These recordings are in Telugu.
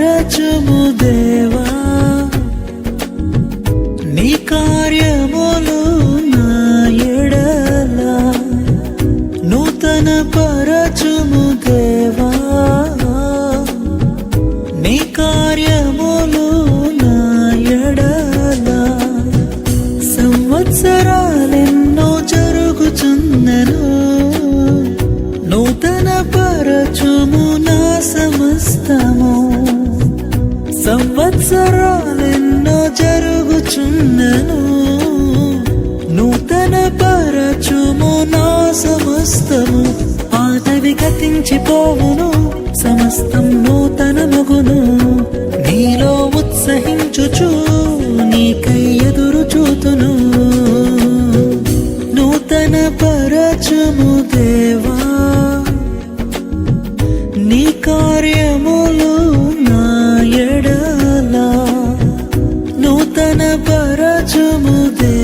రచము దేవా నీ కార్యములు నా ఎడల నూతన పరచుము దేవా నీ కార్యములు నా ఎడల సంవత్సరాలెన్నో జరుగుచున్నను నూతన పరచుము నా సమస్తము. సంవత్సరాలెన్నో జరుగుచున్నను. నూతన పరచుము నా సమస్తము. పాతవి గతించిపోవును సమస్తం నూతన మగును నీలో ఉత్సహించుచు నీకై ఎదురు చూతును. నూతన పరచుము దేవా పరచుము దేవా నీ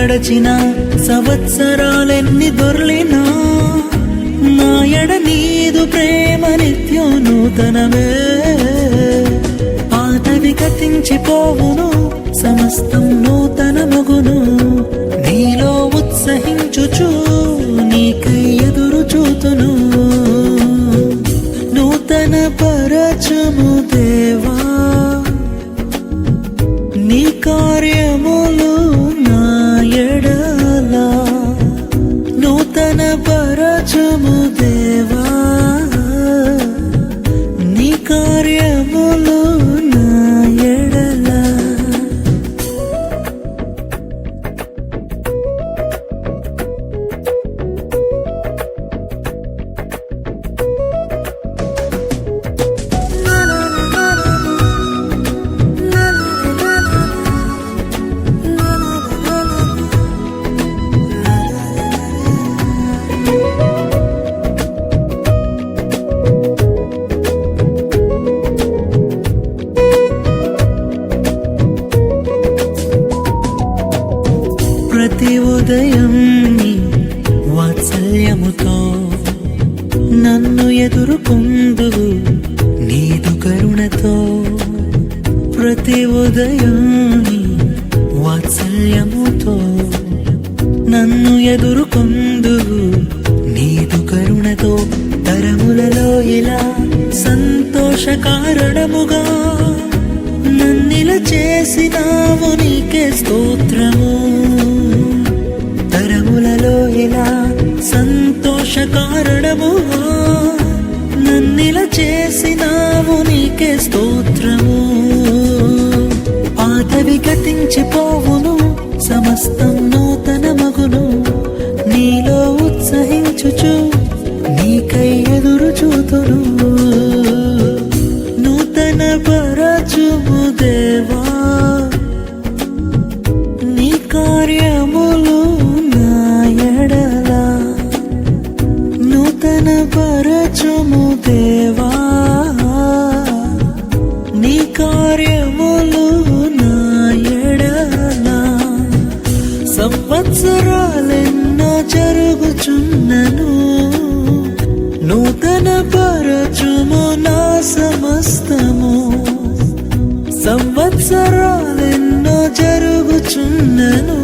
గడచిన సంవత్సరాలెన్ని దొర్లినా నాయడ నీదు ప్రేమ నిత్యం నూతనమే. పాతవి గతించిపోవును సమస్తం నూతన మగును నీలో ఉత్సహించుచు నీకై ఎదురు చూతును. నూతన పరచము దేవా నీ కార్య పరచము ప్రతి ఉదయం నీ వాత్సల్యముతో నన్ను ఎదుర్కొందువు నీదు కరుణతో. ప్రతి ఉదయం నీ వాత్సల్యముతో నన్ను ఎదుర్కొందువు నీదు కరుణతో. తరములలో ఇలా సంతోష కారణముగా నన్నిల చేసినావు నీకే స్తోత్రము. కారణము? కారణముగా నన్నిల చేసినావు నీకే స్తోత్రము. పాతవి గతించిపోవును సమస్తం నూతన మగును. నీలో ఉత్సహించుచు నీకై ఎదురు చూతును అవసరాలెన్నో జరుగుచున్నను. నూతన పరచుము నా సమస్తము. సంవత్సరాలెన్నో జరుగుచున్నను.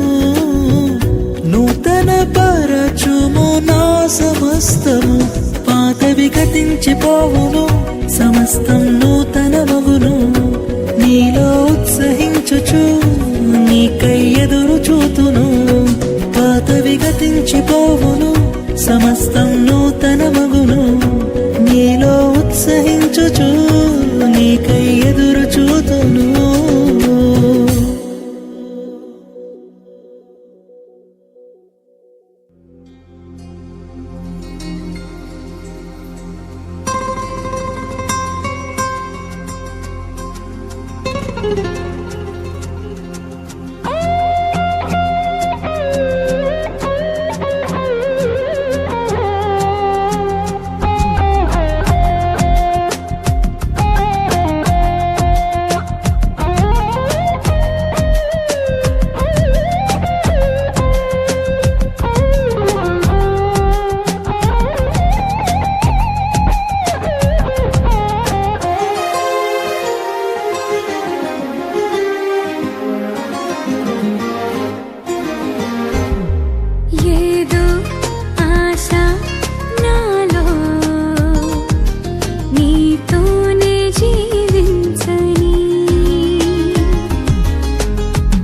నూతన పరచుము నా సమస్తము. పాతవి గతించిపోవును సమస్తం నూతనమవును నీలో